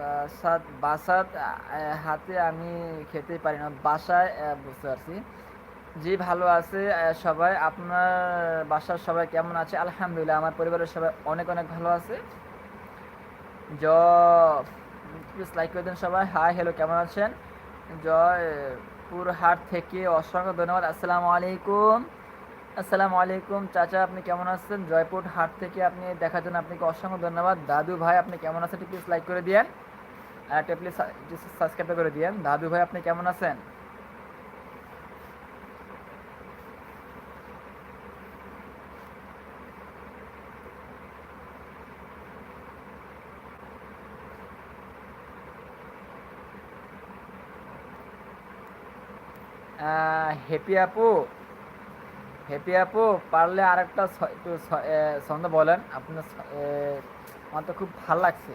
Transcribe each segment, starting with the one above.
বাসাত বাসাত হাতে আমি খেতে পারি না, বাসায় বুঝতে পারছি। জি, ভালো আছে সবাই। আপনার বাসার সবাই কেমন আছে? আলহামদুলিল্লাহ, আমার পরিবারের সবাই অনেক অনেক ভালো আছে। জ লাইক করে দেন সবাই। হাই হ্যালো কেমন আছেন? জয়পুরহাট থেকে অসংখ্য ধন্যবাদ। আসসালামু আলাইকুম। আসসালামু আলাইকুম। চাচা, আপনি কেমন আছেন? জয়পুর হাট থেকে আপনি দেখার জন্য আপনাকে অসংখ্য ধন্যবাদ। দাদু ভাই, আপনি কেমন আছেন? প্লিজ লাইক করে দিয়েন। একটা প্লিজ সাবস্ক্রাইব করে দিয়েন। দাদু ভাই, আপনি কেমন আছেন? হ্যাপি আপু হ্যাপি আপু, পারলে ছ- একটু ছ- ছন্দ বলেন। আপনার আমার তো খুব ভালো লাগছে।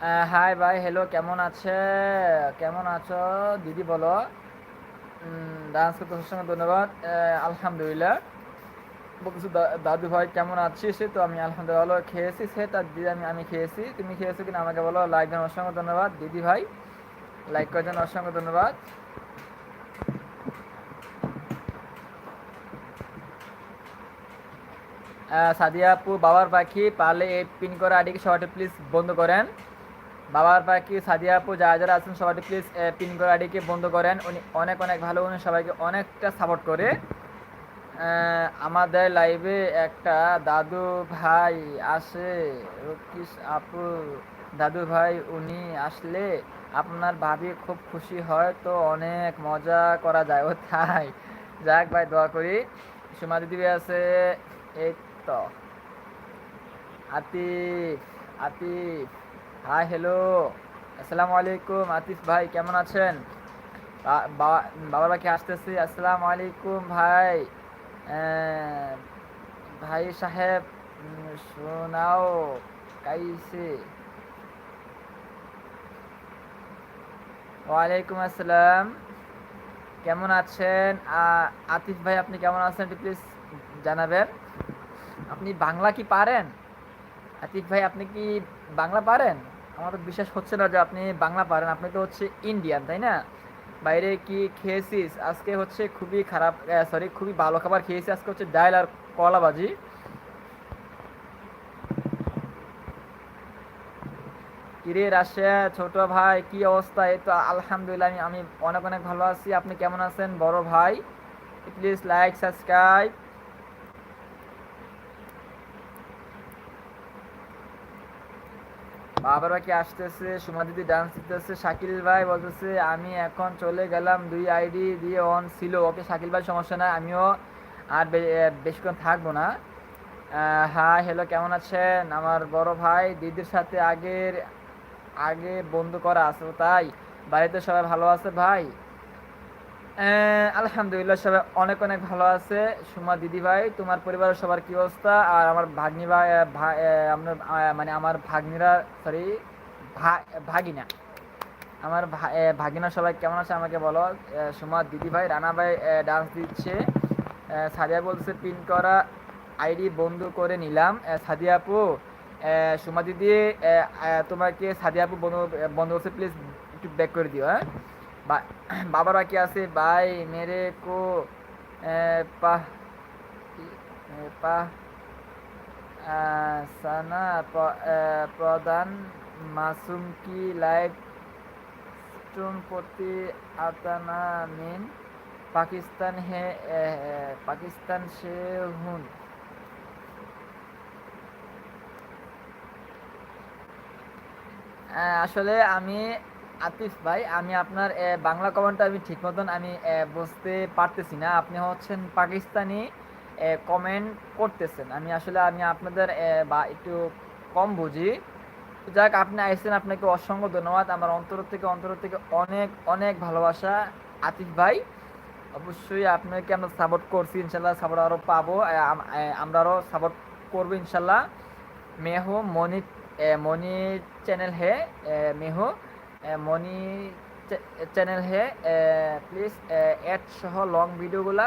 হাই ভাই হ্যালো কেমন আছে? কেমন আছো? দিদি বলো। ডান্স করতে সবসময় ধন্যবাদ। আলহামদুলিল্লাহ। বলতেছি দা- দাদু ভাই কেমন আছিস? তো আমি আলহামদুলিল্লাহ ভালো। খেয়েছি সে তার দিদি আমি আমি খেয়েছি। তুমি খেয়েছো কিনা আমাকে বলো। লাইক দেন অসংখ্য ধন্যবাদ। দিদি ভাই লাইক করার জন্য অসংখ্য ধন্যবাদ। আহ, সাদিয়া আপু বাবার পাখি পারলে এই পিন করা আইডিকে সবাই প্লিজ বন্ধ করেন। বাবার পাখি সাদিয়া আপু, যারা যারা আছেন সবাই প্লিজ পিন করা আইডিকে বন্ধ করেন। উনি অনেক অনেক ভালো, উনি সবাইকে অনেকটা সাপোর্ট করে। আমাদের লাইভে একটা দাদু ভাই আসে রকিস আপু। দাদু ভাই, উনি আসলে আপনার ভাবি খুব খুশি হয়, তো অনেক মজা করা যায়। ও তাই, যাক ভাই, দোয়া করি। সুমা দিদি আছে, এই তো। আতিফ আতিফ। হাই হ্যালো আসসালামু আলাইকুম আতিফ ভাই কেমন আছেন? বাবা বাবার বাকি আসতেছি। আসসালামু আলাইকুম ভাই ভাই সাহেব শোনাও, কাইসে। ওয়ালাইকুম আসসালাম। কেমন আছেন? আতিফ ভাই, আপনি কেমন আছেন একটু প্লিজ জানাবেন। আপনি বাংলা কি পারেন? আতিফ ভাই, আপনি কি বাংলা পারেন? আমার তো বিশ্বাস হচ্ছে না যে আপনি বাংলা পারেন। আপনি তো হচ্ছে ইন্ডিয়ান তাই না? বাইরে কি খেয়েছিস? আজকে হচ্ছে খুবই খারাপ সরি খুবই ভালো খাবার খেয়েছি। আজকে হচ্ছে ডাল আর কলা ভাজি। কিরে রাশিয়া, ছোট ভাই, কি অবস্থা? এই তো আলহামদুলিল্লাহ, আমি আমি অনেক অনেক ভালো আছি। আপনি কেমন আছেন? বড় ভাই প্লিজ লাইক সাবস্ক্রাইব বাবার বাকি আসতেছে? সুমা দিদি ডান্স দিতেছে শাকিল ভাই বলতেছে, আমি এখন চলে গেলাম দুই আইডি দিয়ে অন ছিল। ওকে শাকিল ভাই, সমস্যা নাই, আমিও আর বেশিক্ষণ থাকব না। হ্যাঁ হ্যালো কেমন আছেন? আমার বড় ভাই দিদির সাথে আগের, আগে বন্ধু করা আছে তাই? বাড়িতে সবাই ভালো আছে ভাই? আলহামদুলিল্লাহ, সবাই অনেক অনেক ভালো আছে। সুমা দিদি ভাই, তোমার পরিবারের সবার কি অবস্থা? আর আমার ভাগ্নি ভাই আপনার মানে আমার ভাগ্নিরা সরি ভাগিনা। আমার ভাগিনা সবাই কেমন আছে আমাকে বলো? সুমা দিদি ভাই, রানা ভাই ডান্স দিচ্ছে। সাদিয়া বলছে পিন করা আইডি বন্ধ করে নিলাম। সাদিয়া আপু সুমা দিদি তোমাকে সাদিয়া আপু বন্ধ বন্ধ করছে প্লিজ একটু ব্যাক করে দিও হ্যাঁ? বাবার বাকি আছে। ভাই মেরে কো সানা প্রধান, মাসুম কি লাইভ স্ট্রোন প্রতি আতানা, মিন, পাকিস্তান হে পাকিস্তান সে হুন। আসলে আমি আতিফ ভাই, আমি আপনার বাংলা কমেন্টটা আমি ঠিক মতন আমি বুঝতে পারতেছি না। আপনি হচ্ছেন পাকিস্তানি কমেন্ট করতেছেন। আমি আসলে, আমি আপনাদের বা একটু কম বুঝি। যাক, আপনি আইসেন, আপনাকে অসংখ্য ধন্যবাদ। আমার অন্তর থেকে অন্তর থেকে অনেক অনেক ভালোবাসা আতিফ ভাই। অবশ্যই আপনাকে আমরা সাপোর্ট করছি, ইনশাল্লাহ সাপোর্ট আরও পাবো। আমরা আরও সাপোর্ট করব, ইনশাল্লাহ। মেহু, মনি মনি চ্যানেল হে মেহো। মনি চ্যানেল হে প্লিজ অ্যাড সহ লং ভিডিওগুলা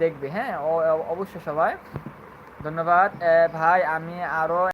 দেখবে হ্যাঁ? অবশ্যই সবাই। ধন্যবাদ। ভাই, আমি আরও